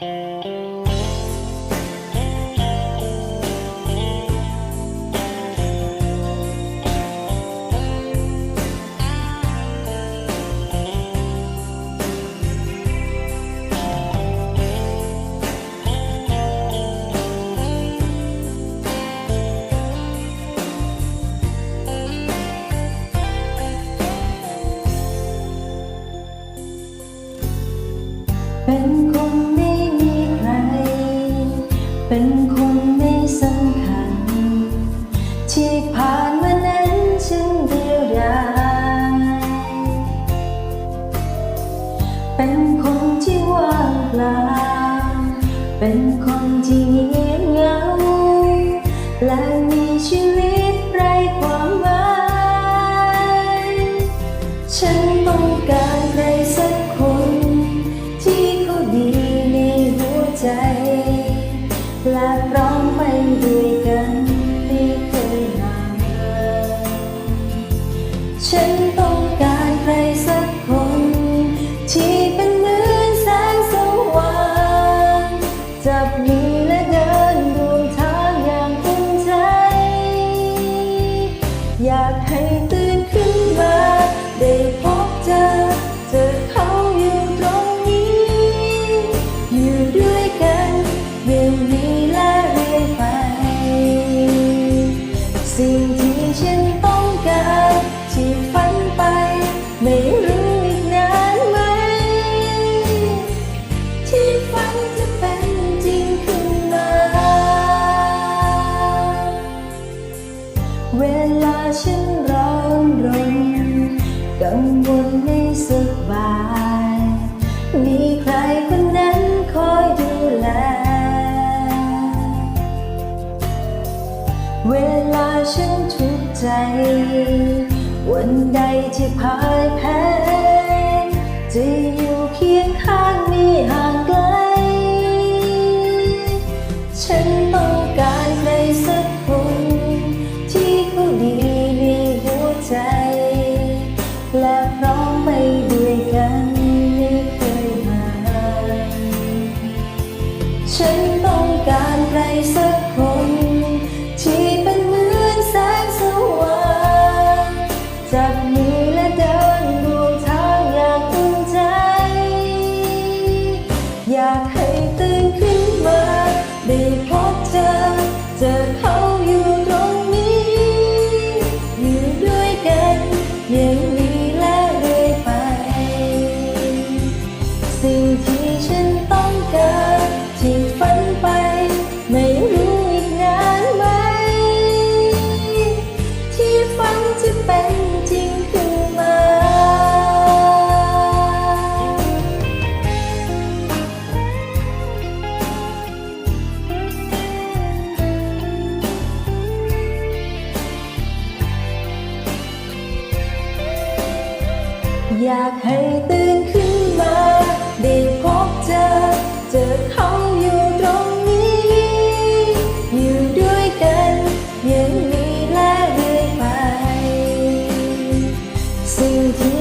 เเป็นคนไม่สำคัญ ที่ผ่านมานั้นฉันเดียวดายเป็นคนที่ว่างเปล่าเป็นคนที่เงียบเหงาและ ฉันต้องการใครสักคน ที่เป็นเหมือนแสงสว่าง จับมือและเดินดวงทางอย่างอุ่นใจ อยากให้ตื่นขึ้นมาได้พ ฉันร้อนรนกังวลไม่สบาย มีใครคนนั้นคอยดูแล เวลาฉันทุกข์ใจ วันใดที่พ่ายแพ้จะอยู่เคียงข้าง ฉันต้องการใครสักคน ที่เป็นเหมือนแสงสว่างจับมือและเดินดวงทางอย่างอุ่นใจ อยากให้ตื่นขึ้นมา ได้พบเจอเจอเขา อยากให้ตื่นขึ้นมา ได้พบเจอ เจอเขาอยู่ตรงนี้ อยู่ด้วยกันยังมีและเรื่อยไป สิ่งที่